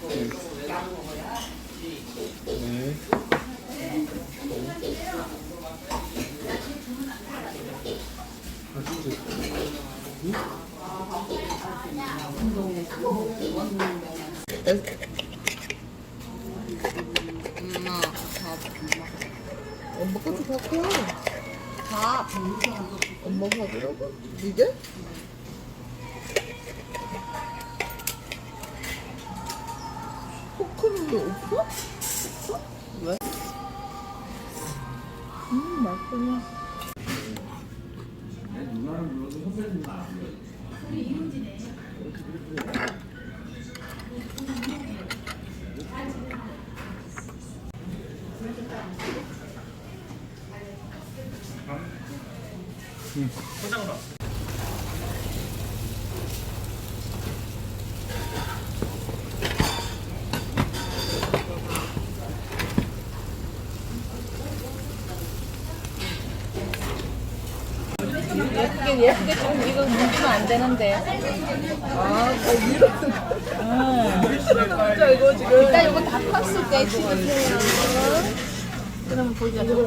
네. 엄마 밥 엄마 것도 와. 밥. 엄마 밥이라고? 이게? 포크는 왜 없어? 없어? 왜? 음, 맛있구나. 예쁘게 예쁘게 좀 이거 뭉치면 안 되는데 아, 나 이렇게. 진짜 이거 지금. 일단 이거 다 컸을 때 지급해요 그러면 보기가 좋죠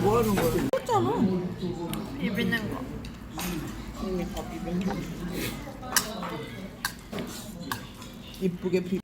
뭐 하는 거야? 비비는 거 이쁘게 비.